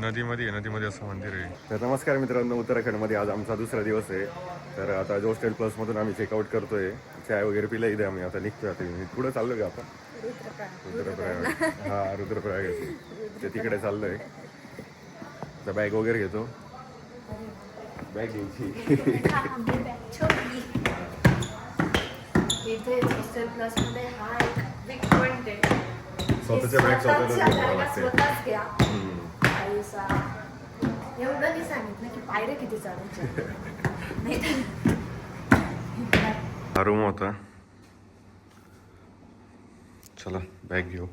नदीमध्ये आहे नदीमध्ये असं मंदिर आहे. तर नमस्कार मित्रांनो उत्तराखंडमध्ये आज आमचा दुसरा दिवस आहे. तर आता जोस्टेल प्लसमधून आम्ही चेकआउट करतोय. चाय वगैरे पिलं इथे आम्ही आता निघतोय आता. पुढे चाललोय का आपण? रुद्रप्रयाग. हा रुद्रप्रयाग ते तिकडे चाललोय. तर बॅग वगैरे घेतो. बॅग घ्यायची. हा स्वतःच्या बॅग घ्यावं लागते. स्वतःच एवढं नाही सांगितलं की पायऱ्या किती चालू नाही तर रूम होता. चला बॅग घेऊ.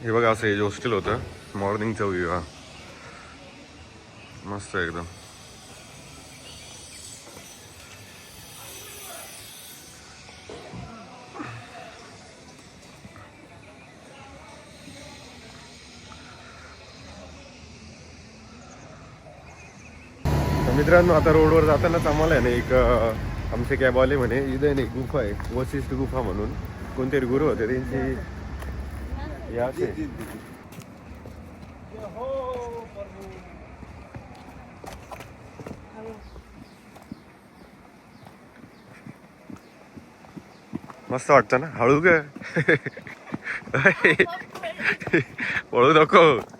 हे बघा असं हे हॉस्टेल होतं. मॉर्निंगचा व्ह्यू हा. मस्त एकदम. मित्रांनो आता रोडवर जातानाच आम्हाला आहे ना एक आमचे कॅबवाले म्हणे इथं एक गुफा आहे वशिष्ठ गुफा म्हणून. कोणतरी गुरु होते त्यांची. या मस्त वाटतं ना? हळू ग. पळू नको.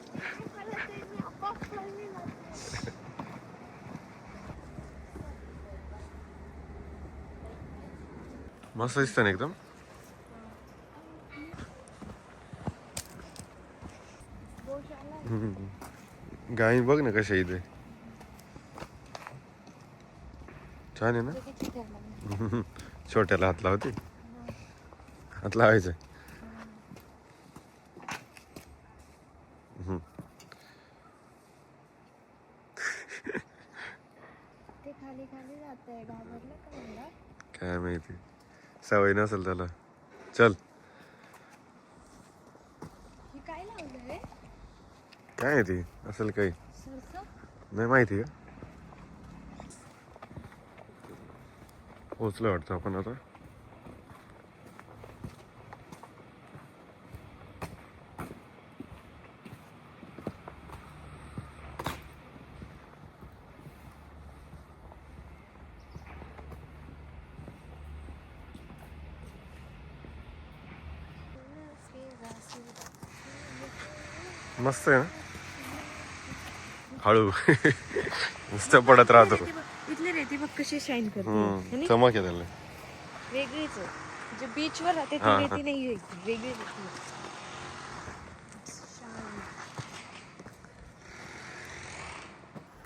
मस्त दिसतं ना एकदम. गाई बघ ना कशा इथे छान आहे ना छोट्याला हात लावते हात लावायचं काय माहिती सवय नसेल त्याला. चल. काय ती? असेल काही. नाही माहिती का पोचलं वाटतं आपण आता. मस्त आहे ना हळू. नुसतं पडत राहतो. इथली रेती बघ कशी शाईन हम्म, करते चमक आहे त्याला. वेगळीच म्हणजे बीचवर राहते ती. रेती नाही वेगळी रेती.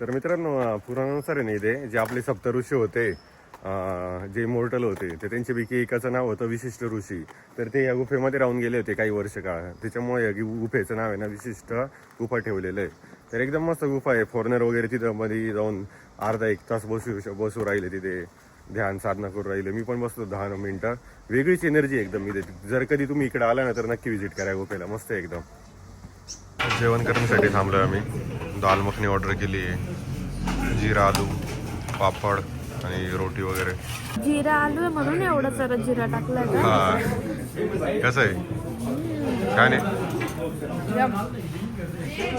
तर मित्रांनो पुराणानुसार आहे ना इथे जे आपले सप्त ऋषी होते जे मोर्टल होते ते त्यांच्यापैकी एकाचं नाव होतं विशिष्ट ऋषी. तर ते या गुफेमध्ये राहून गेले होते काही वर्ष काळ. त्याच्यामुळे या गुफेचं नाव आहे ना विशिष्ट गुफा ठेवलेलं आहे. तर एकदम मस्त गुफा आहे. फॉरेनर वगैरे तिथं मध्ये जाऊन अर्धा एक तास बसू बसू राहिले तिथे. ध्यान साधना करू राहिले. मी पण बसतो दहा मिनटं. वेगळीच एनर्जी एकदम मी देते जर कधी तुम्ही इकडे आला ना तर नक्की व्हिजिट करा गुफेला. मस्त आहे एकदम. जेवण करण्यासाठी थांबलो आम्ही. दाल मखनी ऑर्डर केली आहे. जिरा आलू पापड. आणि रोटी वगैरे. जिरा आलू आहे म्हणून एवढा सारा जिरा टाकलाय का? हा. कसं आहे? छान आहे.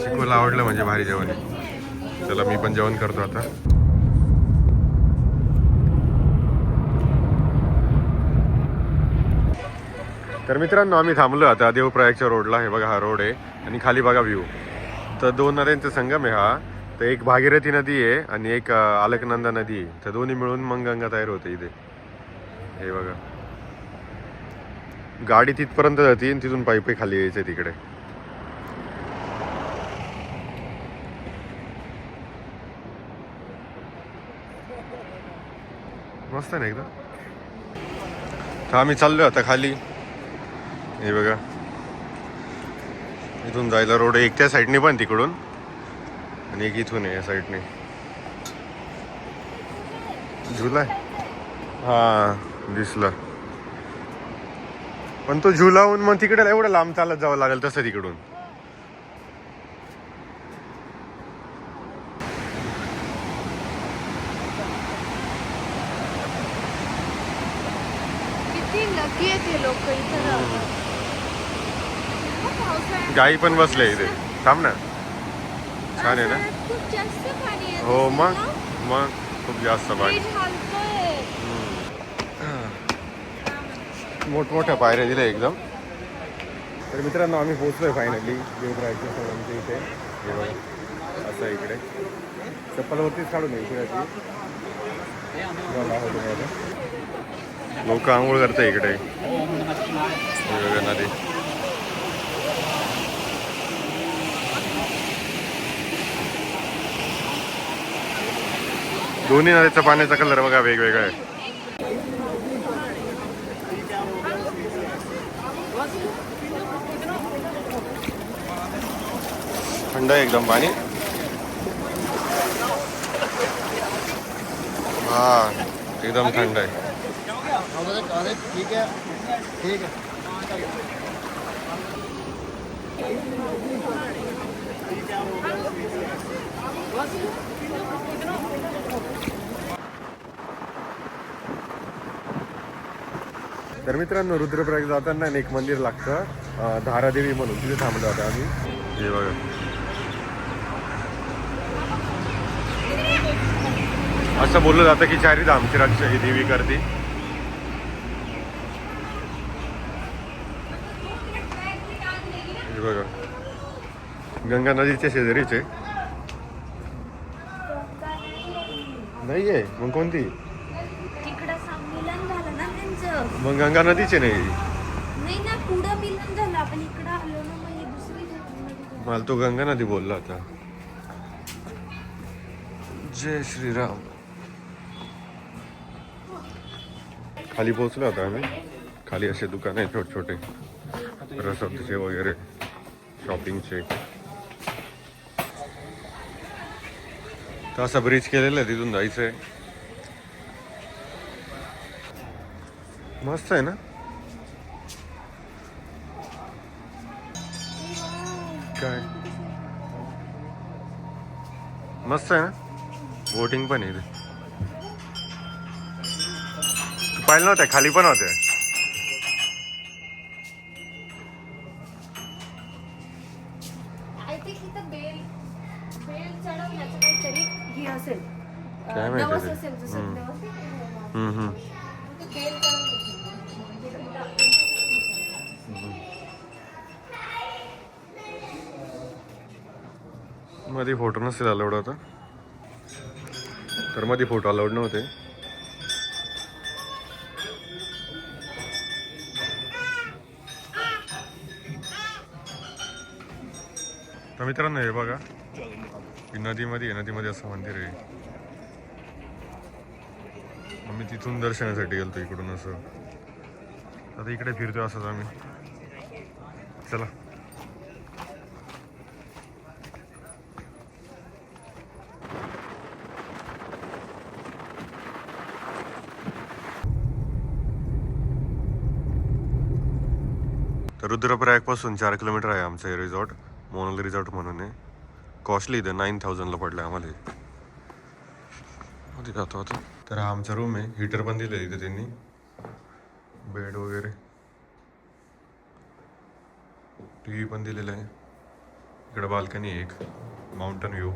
चिकूला आवडलं म्हणजे भारी जेवण आहे. चला मी पण जेवण करतो आता. तर मित्रांनो आम्ही थांबलो आता देवप्रयागच्या रोडला हे बघा हा रोड आहे. आणि खाली बघा व्ह्यू तर दोन नद्यांचा संगम आहे हा. तर एक भागीरथी नदी आहे आणि एक अलकनंदा नदी आहे. तर दोन्ही मिळून मग गंगा तयार होते इथे. हे बघा. गाडी तिथपर्यंत जाते आणि तिथून पायी पायी खाली यायचं तिकडे. मस्त आहे ना एकदा? तर आम्ही चाललो आता खाली. हे बघा. इथून जायला रोड एक त्या साईडने पण तिकडून. आणि एक इथून आहे या साईडने झुला हा दिसला. पण तो झुलावून मग तिकडे एवढं लांब चालत जावं लागेल तसं तिकडून. गाई पण बसले इथे. थांब ना. छान आहे ना? पावसाळ्यात खूप जास्त पाणी येत हो मग? मग? खूप जास्त पाणी. मोठमोठ्या पायऱ्या दिल्या एकदम. तर मित्रांनो आम्ही पोहोचलोय फायनली देवरायच्या सगळ्यांच्या इथे. असं इकडे. चप्पलवरतीच काढून इकडे लोक आंघोळ करते इकडे. नदी. दोन्ही नदीचा पाण्याचा कलर बघा वेगवेगळा आहे. थंड आहे एकदम पाणी. हा एकदम थंड आहे ठीक आहे ठीक आहे. तर मित्रांनो रुद्रप्रयाग जाताना एक मंदिर लागतं. धारादेवी म्हणून तिथे थांबलो होतो आम्ही. हे बघा. असं बोललं जातं की चारी धामची रक्षा ही देवी करते. हे बघा. गंगा नदीच्या शेजारीचे नाहीये मग कोणती तिकडं संमेलन झालं ना त्यांचं मग गंगा नदीचे नाही. नाही ना पुढं मिलन झालं. आपण इकडं आलो ना मग हे दुसरी नदी. मला तो गंगा नदी बोलला होता. जय श्रीराम. खाली पोहोचलो होतो आम्ही. खाली असे दुकान आहे छोटे छोटे रसदचे वगैरे शॉपिंगचे तर असा ब्रिज केलेला आहे तिथून जायचंय. मस्त आहे ना? काय? मस्त आहे ना? बोटिंग पण आहे पाहिलं नव्हत्या खाली पण होत्या. आय थिंक मध्ये फोटो नसेल अलाउड होता तर मध्ये फोटो अलाउड नव्हते. तर मित्रांनो हे बघा. नदीमध्ये आहे नदीमध्ये असं मंदिर आहे. मग मी तिथून दर्शनासाठी गेलतो इकडून असं. आता इकडे फिरतो असंच आम्ही. चला. तर रुद्रप्रयागपासून चार किलोमीटर आहे आमचं हे रिसॉर्ट मोनल रिसॉर्ट म्हणून आहे. कॉस्टली इथं नाईन थाउजंडला पडलं आम्हाला हे. मध्ये जातो आता तर हा आमचा रूम आहे हिटर पण दिलं इथे त्यांनी. बेड वगैरे. टी व्ही पण दिलेला आहे. इकडे बाल्कनी आहे एक माउंटन व्ह्यू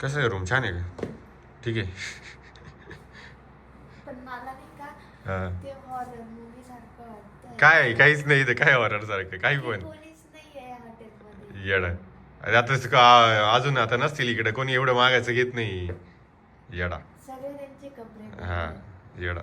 कसं आहे रूम छान आहे का? ठीक आहे. हा. हॉरर काय आहे? काहीच नाही इथं. काय होणार सारखं? काही पण. येडा. आता अजून आता नसतील इकडे. कोणी एवढं मागायचं घेत नाही. येडा. हा. येडा.